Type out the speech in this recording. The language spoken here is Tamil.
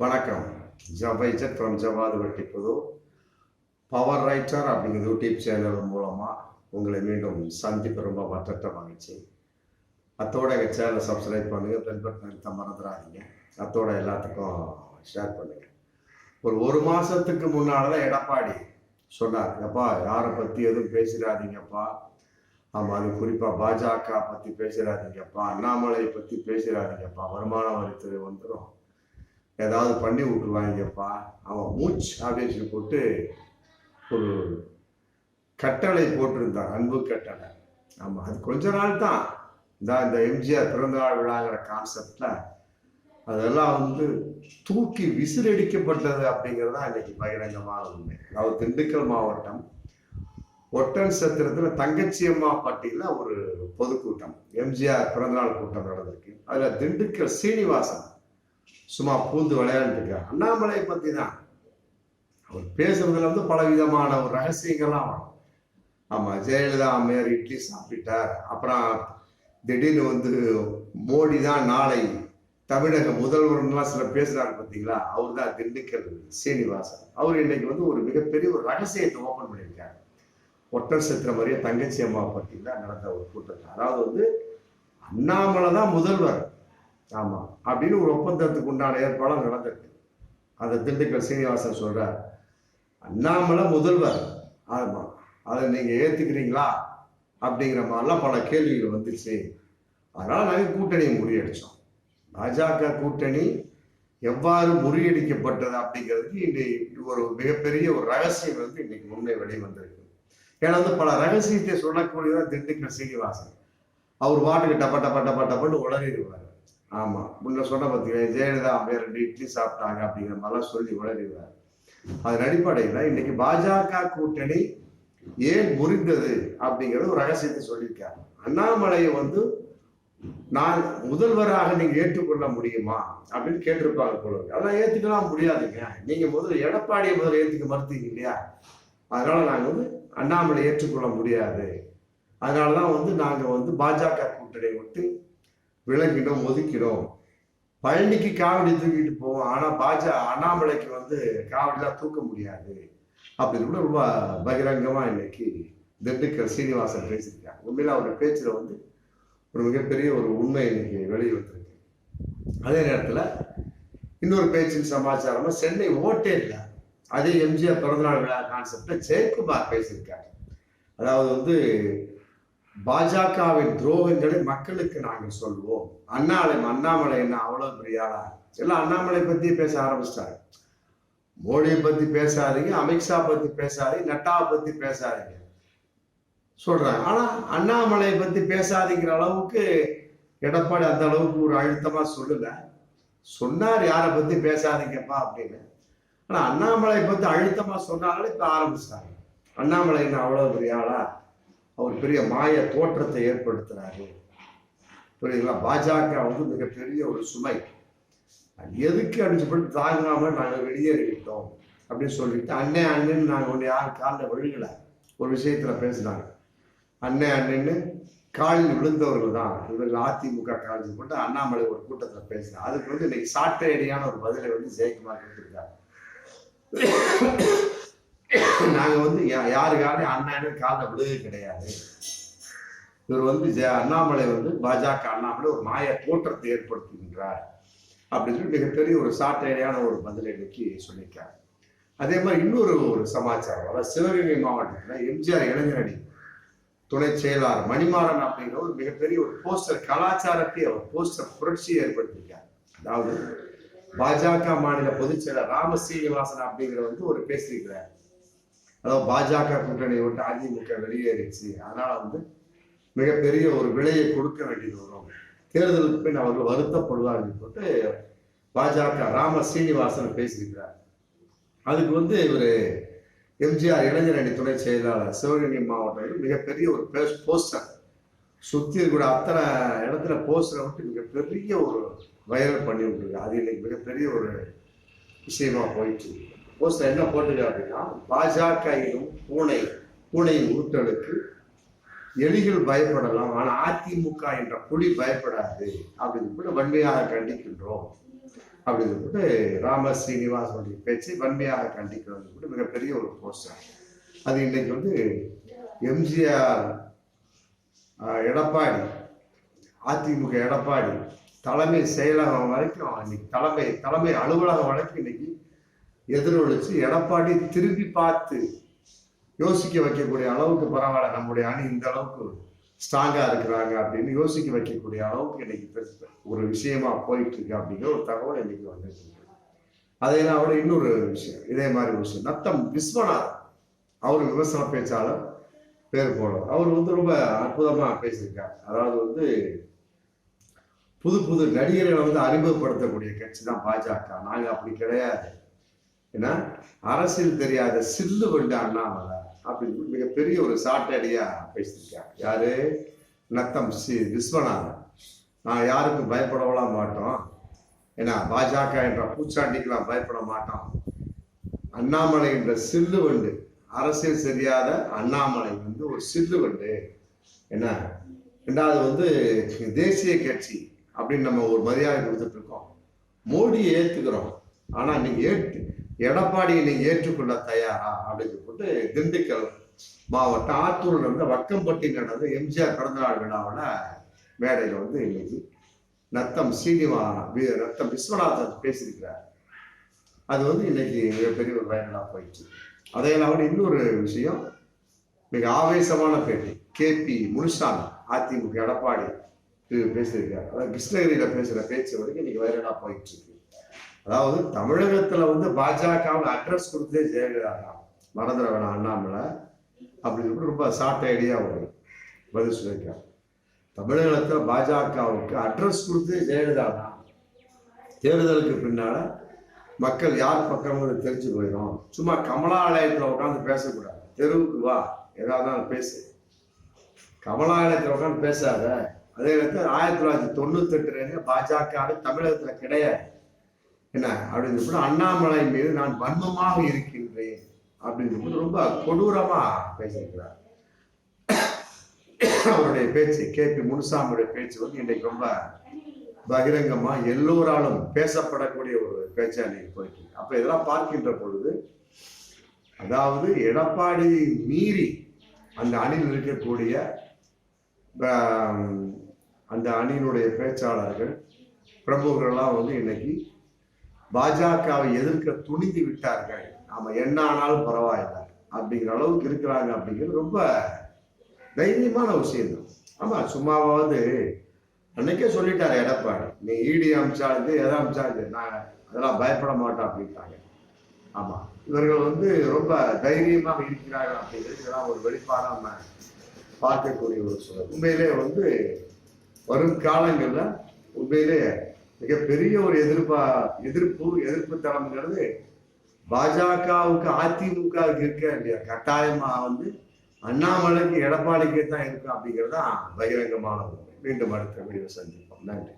வணக்கம். ஜபைஜட் from Javadhu Vetti Pudhu power writer அப்படிங்கிற யூடியூப் சேனல் மூலமாக உங்களை மீண்டும் சந்திப்பு ரொம்ப மற்ற மகிழ்ச்சி அத்தோட எங்கள் சேனலை சப்ஸ்கிரைப் பண்ணுங்கள் பெல் பட்டன் அழுத்த மறந்துடாதீங்க. அத்தோட எல்லாத்துக்கும் ஷேர் பண்ணுங்கள் ஒரு ஒரு மாதத்துக்கு முன்னால் தான் எடப்பாடி சொன்னார் அப்பா யாரை பற்றி எதுவும் பேசிடாதீங்கப்பா. ஆமாம் அது குறிப்பாக பாஜக பற்றி பேசிடாதீங்கப்பா. அண்ணாமலை பற்றி பேசிடாதீங்கப்பா. வருமான வரித்துறை வந்துடும் ஏதாவது பண்ணி விட்டுருவாங்கப்பா. அவன் மூச் அப்படின்னு சொல்லி போட்டு ஒரு கட்டளை போட்டிருந்தான் அன்பு கட்டளை. ஆமாம் அது கொஞ்ச நாள் தான் இந்த இந்த எம்ஜிஆர் பிறந்தநாள் விழாங்கிற கான்செப்டில் அதெல்லாம் வந்து தூக்கி விசிறடிக்கப்பட்டது அப்படிங்கிறது தான் இன்னைக்கு பகிரங்கமான உண்மை. அதாவது திண்டுக்கல் மாவட்டம் ஒட்டன் சத்திரத்தில் தங்கச்சி அம்மா பட்டியில் ஒரு பொதுக்கூட்டம். எம்ஜிஆர் பிறந்தநாள் கூட்டம் நடந்திருக்கு. அதில் திண்டுக்கல் சீனிவாசன் சும்மா பூந்து விளையாண்டுருக்கார் அண்ணாமலையை பற்றி தான் அவர் பேசுறதுல வந்து பல விதமான ஒரு ரகசியங்கள்லாம் வரும். ஆமாம் ஜெயலலிதா அம்மையார் இட்லி சாப்பிட்டார் அப்புறம் திடீர்னு வந்து மோடி தான் நாளை தமிழக முதல்வர்லாம் சில பேசுகிறாரு பார்த்தீங்களா அவர் தான் திண்டுக்கல் சீனிவாசன். அவர் இன்னைக்கு வந்து ஒரு மிகப்பெரிய ஒரு ரகசியத்தை ஓப்பன் பண்ணியிருக்காரு. ஒட்டர் சத்திர மாதிரியே தங்கச்சி அம்மா பார்த்தீங்கன்னா நடந்த ஒரு கூட்டத்தில் அதாவது வந்து அண்ணாமலை தான் முதல்வர். ஆமா. அப்படின்னு ஒரு ஒப்பந்தத்துக்கு உண்டான ஏற்பாடும் நடந்திருக்கு. அந்த திண்டுக்கல் சீனிவாசன் சொல்றார் அண்ணாமலை முதல்வர். ஆமா. அதை நீங்க ஏத்துக்கிறீங்களா? அப்படிங்கிற மாதிரிலாம் பல கேள்விகள் வந்துச்சு. அதனால நாங்கள் கூட்டணியை முறியடிச்சோம். பாஜக கூட்டணி எவ்வாறு முறியடிக்கப்பட்டது அப்படிங்கிறதுக்கு இன்னைக்கு ஒரு மிகப்பெரிய ஒரு ரகசியம் வந்து இன்னைக்கு முன்னே வெளியே வந்திருக்கு. ஏன்னா வந்து பல ரகசியத்தை சொல்லக்கூடியதான் திண்டுக்கல் சீனிவாசன். அவர் பாட்டுக்கு டப்ப டப்ப டப்ப டப்பன்னு உளறிடுவார். ஆமா. முன்ன சொன்ன பார்த்தீங்கன்னா ஜெயலலிதா அம்மையார் ரெண்டு இட்லி சாப்பிட்டாங்க அப்படிங்கிற மாதிரிலாம் சொல்லி உளறிடுவார் அதன் அடிப்படையில் இன்னைக்கு பாஜக கூட்டணி ஏன் முறிந்தது அப்படிங்கிறது ஒரு ரகசியத்தை சொல்லியிருக்காரு. அண்ணாமலையை வந்து நான் முதல்வராக நீங்க ஏற்றுக்கொள்ள முடியுமா அப்படின்னு கேட்டிருப்பாங்க போல அதெல்லாம் ஏத்துக்கலாம் முடியாதுங்க. நீங்க முதல்ல எடப்பாடியை முதல்ல ஏத்துக்க மறுத்தீங்க இல்லையா? அதனால நாங்க வந்து அண்ணாமலை ஏற்றுக்கொள்ள முடியாது. அதனாலதான் வந்து நாங்க வந்து பாஜக கூட்டணியை விட்டு விலங்கிடும் ஒதுக்கினோம். பழனிக்கு காவடி தூக்கிட்டு போவோம். ஆனா பாஜா அண்ணாமலைக்கு வந்து காவடிலாம் தூக்க முடியாது. அப்படின்னு கூட ரொம்ப பகிரங்கமா இன்னைக்கு திண்டுக்கல் சீனிவாசன் பேசியிருக்காங்க. உண்மையில அவருடைய பேச்சுல வந்து ஒரு மிகப்பெரிய ஒரு உண்மை இன்னைக்கு வெளியே வந்திருக்கு அதே நேரத்துல இன்னொரு பேச்சின் சமாச்சாரமா சென்னை ஓட்டேல்ல அதே எம்ஜிஆர் பிறந்தநாள் விழா கான்செப்ட்ல ஜெயக்குமார் பேசியிருக்காரு. அதாவது வந்து பாஜகவின் துரோகங்களை மக்களுக்கு நாங்கள் சொல்வோம் அண்ணாமலை அண்ணாமலை என்ன அவ்வளவு பெரிய எல்லாம் அண்ணாமலை பத்தி பேச ஆரம்பிச்சிட்டாங்க மோடியை பத்தி பேசாதீங்க அமித்ஷா பத்தி பேசாதீங்க நட்டாவை பத்தி பேசாதீங்க. சொல்றாங்க ஆனா அண்ணாமலையை பத்தி பேசாதீங்கிற அளவுக்கு எடப்பாடி அந்த அளவுக்கு ஒரு அழுத்தமா சொல்லலை. சொன்னார் யாரை பத்தி பேசாதீங்கப்பா அப்படின்னு. ஆனா அண்ணாமலையை பத்தி அழுத்தமா சொன்னாங்களே இப்ப ஆரம்பிச்சிட்டாங்க அண்ணாமலை என்ன அவ்வளவு பெரிய ஆளா அவர் பெரிய மாய தோற்றத்தை ஏற்படுத்துகிறாரு புரியுதுங்களா? பாஜக வந்து மிகப்பெரிய ஒரு சுமை. எதுக்கு அப்படின்னு சொல்லிட்டு தாங்காம நாங்கள் வெளியேறிவிட்டோம் அப்படின்னு சொல்லிட்டு அண்ணே அண்ணன் நாங்கள் ஒன்று யாரும் காலில் விழுகலை ஒரு விஷயத்துல பேசினாங்க. அண்ணே அண்ணன்னு காலில் விழுந்தவர்கள் தான். இவர்கள் அதிமுக காலேஜ் போட்டு அண்ணாமலை ஒரு கூட்டத்தில் பேசினார். அதுக்கு வந்து இன்னைக்கு சாட்டையடியான ஒரு பதிலை வந்து ஜெயக்குமார் கொடுத்துருக்காரு. நாங்கள் வந்து யா- யாருக்காலையும் அண்ணன் காலில் விழுக கிடையாது. இவர் வந்து அண்ணாமலை வந்து பாஜக அண்ணாமலை ஒரு மாய தோற்றத்தை ஏற்படுத்துகின்றார் அப்படின்னு சொல்லி மிகப்பெரிய ஒரு சாட்டையான ஒரு பதிலை இன்னைக்கு சொல்லியிருக்காரு. அதே மாதிரி இன்னொரு ஒரு சமாச்சாரம் அதாவது சிவகங்கை மாவட்டத்தில் எம்ஜிஆர் இளைஞரணி துணை செயலாளர் மணிமாறன் அப்படிங்கிற ஒரு மிகப்பெரிய ஒரு போஸ்டர் கலாச்சாரத்தை அவர் போஸ்டர் புரட்சியை ஏற்படுத்தியிருக்கார். அதாவது பாஜக மாநில பொதுச் செயலர் ராம அப்படிங்கிற வந்து ஒரு பேசியிருக்கிறார். அதாவது பாஜக கூட்டணியை விட்டு அதிமுக வெளியேறிச்சு. அதனால வந்து மிகப்பெரிய ஒரு விலையை கொடுக்க வேண்டியது வரும். தேர்தலுக்கு பின் அவர்கள் வருத்தப்படுவார்கள் போட்டு பாஜக ராம சீனிவாசன் பேசியிருக்கிறார். அதுக்கு வந்து இவர் எம்ஜிஆர் இளைஞர் அணி துணை செயலாளர் சிவகங்கை மாவட்டத்தில் மிகப்பெரிய ஒரு போஸ்டர் சுத்தி கூட அத்தனை இடத்துல போஸ்டரை விட்டு மிகப்பெரிய ஒரு வைரல் பண்ணி விட்டுருக்கு. அது இன்னைக்கு மிகப்பெரிய ஒரு விஷயமா போயிட்டு போஸ்டர் என்ன போட்டுக்க அப்படின்னா பாஜகவும் பூனை பூனையின் உருட்டலுக்கு எலிகள் பயப்படலாம் ஆனால் அதிமுக என்ற புலி பயப்படாது அப்படின்னு கூட வன்மையாக கண்டிக்கின்றோம் அப்படின்னு சொல்லிட்டு ராம ஸ்ரீனிவாசனுடைய பேச்சை வன்மையாக கண்டிக்கிறது கூட மிகப்பெரிய ஒரு போஸ்டர். அது இன்னைக்கு வந்து எம்ஜிஆர் எடப்பாடி அதிமுக எடப்பாடி தலைமை செயலகம் வரைக்கும் இன்னைக்கு தலைமை தலைமை அலுவலகம் வரைக்கும் இன்னைக்கு எதிரொலிச்சு எடப்பாடி திரும்பி பார்த்து யோசிக்க வைக்கக்கூடிய அளவுக்கு பரவாயில்ல நம்முடைய அணி இந்த அளவுக்கு ஸ்ட்ராங்காக இருக்கிறாங்க அப்படின்னு யோசிக்க வைக்கக்கூடிய அளவுக்கு இன்னைக்கு ஒரு விஷயமா போயிட்டு இருக்கு அப்படிங்கிற ஒரு தகவல் இன்னைக்கு வந்துருக்கு அதையெல்லாம் விட இன்னொரு விஷயம் இதே மாதிரி ஒரு விஷயம். நத்தம் விஸ்வநாதன் அவர் விமர்சன பேச்சாளர் பேர் போனவர் அவர் வந்து ரொம்ப அற்புதமா பேசியிருக்கார். அதாவது வந்து புது புது நடிகர்களை வந்து அறிமுகப்படுத்தக்கூடிய கட்சி தான் பாஜக. நாங்க அப்படி கிடையாது. ஏன்னா அரசியல் தெரியாத சில்லு வண்டு அண்ணாமலை அப்படின்னு மிகப்பெரிய ஒரு சாட்டடியா பேசியிருக்காங்க. யாரு? நத்தம் ஸ்ரீ விஸ்வநாதன். நான் யாருக்கும் பயப்படவெல்லாம் மாட்டோம். ஏன்னா பாஜக என்ற பூச்சாண்டிக்கெல்லாம் பயப்பட மாட்டோம். அண்ணாமலை என்ற சில்லு வண்டு அரசியல் தெரியாத அண்ணாமலை வந்து ஒரு சில்லு வண்டு. என்ன? ரெண்டாவது வந்து தேசிய கட்சி அப்படின்னு நம்ம ஒரு மரியாதை கொடுத்துட்டு இருக்கோம். மோடியை ஏத்துக்கிறோம். ஆனா நீங்க ஏற்று எடப்பாடியினை ஏற்றுக்கொள்ள தயாரா? அப்படின்னு சொல்லிட்டு திண்டுக்கல் மாவட்டம் ஆத்தூரில் இருந்து வக்கம்பட்டி நடந்த எம்ஜிஆர் பிறந்தநாள் விழாவில் மேடையில் வந்து இன்னைக்கு நத்தம் சீனிவா வி- நத்தம் விஸ்வநாதன் பேசியிருக்கிறார். அது வந்து இன்னைக்கு மிகப்பெரிய ஒரு வைரலாக போயிடுச்சு. அதையெல்லாம் இல்லாமல் இன்னொரு விஷயம் மிக ஆவேசமான பேட்டி. கேபி முனுசாமி அதிமுக எடப்பாடி இது பேசியிருக்காரு அதாவது கிருஷ்ணகிரியில் பேசுகிற பேச்சு வரைக்கும் இன்னைக்கு வைரலாக போயிட்டு இருக்கு அதாவது தமிழகத்துல வந்து பாஜகவுக்கு அட்ரஸ் கொடுத்தே ஜெயலலிதா தான். மறந்துட வேணாம் அண்ணாமலை. அப்படின்னு சொல்லிட்டு ரொம்ப ஷார்ட் ஐடியா வரும். பதில் சொல்லியிருக்காரு. தமிழகத்துல பாஜகவுக்கு அட்ரஸ் கொடுத்து ஜெயலலிதா தான். தேர்தலுக்கு பின்னால மக்கள் யார் பக்கம் தெரிஞ்சு போயிடும். சும்மா கமலாலயத்துல உட்காந்து பேசக்கூடாது. தெருவுக்கு வா. ஏதாவது பேசு. கமலாலயத்துல உட்காந்து பேசாத. அதே நேரத்தில் ஆயிரத்தி தொள்ளாயிரத்தி தொண்ணூத்தெட்டுல பாஜக தமிழகத்துல கிடையாது. என்ன? அப்படின்னு சொல்லிட்டு அண்ணாமலை மீது நான் வன்மமாக இருக்கின்றேன். அப்படின்னு ரொம்ப கொடூரமா பேசியிருக்கிறார். அவருடைய பேச்சு கே. பி. முனுசாமியுடைய பேச்சு வந்து இன்னைக்கு ரொம்ப பகிரங்கமா எல்லோராலும் பேசப்படக்கூடிய ஒரு பேச்சா இன்னைக்கு போயிட்டு அப்ப இதெல்லாம் பார்க்கின்ற பொழுது அதாவது எடப்பாடி மீறி அந்த அணியில் இருக்கக்கூடிய அந்த அணியினுடைய பேச்சாளர்கள் பிரபுகள்லாம் வந்து இன்னைக்கு பாஜகவை எதிர்க்க துணிந்து விட்டார்கள். நாம என்ன ஆனாலும் பரவாயில்லை. அப்படிங்கிற அளவுக்கு இருக்கிறாங்க அப்படிங்கிறது ரொம்ப தைரியமான விஷயம் தான் ஆமா சும்மாவாவது அன்னைக்கே சொல்லிட்டாரு எடப்பாடி. நீ இடி அமிச்சாது எதை அமிச்சாது நான் அதெல்லாம் பயப்பட மாட்டோம் அப்படின்ட்டாங்க. ஆமா இவர்கள் வந்து ரொம்ப தைரியமாக இருக்கிறார்கள் அப்படிங்கிறது இதெல்லாம் ஒரு வெளிப்பாடாக நம்ம பார்க்கக்கூடிய ஒரு சூழல். உண்மையிலே வந்து வரும் காலங்கள்ல உண்மையிலே மிகப்பெரிய ஒரு எதிர்ப்பா எதிர்ப்பு எதிர்ப்பு தளம்ங்கிறது பாஜகவுக்கு அதிமுகவுக்கு இருக்க இல்லையா கட்டாயமா வந்து அண்ணாமலைக்கு எடப்பாடிக்கு தான் இருக்கும் அப்படிங்கிறது தான் பகிரங்கமான உண்மை. மீண்டும் அடுத்த வீடியோ சந்திப்போம். நன்றி.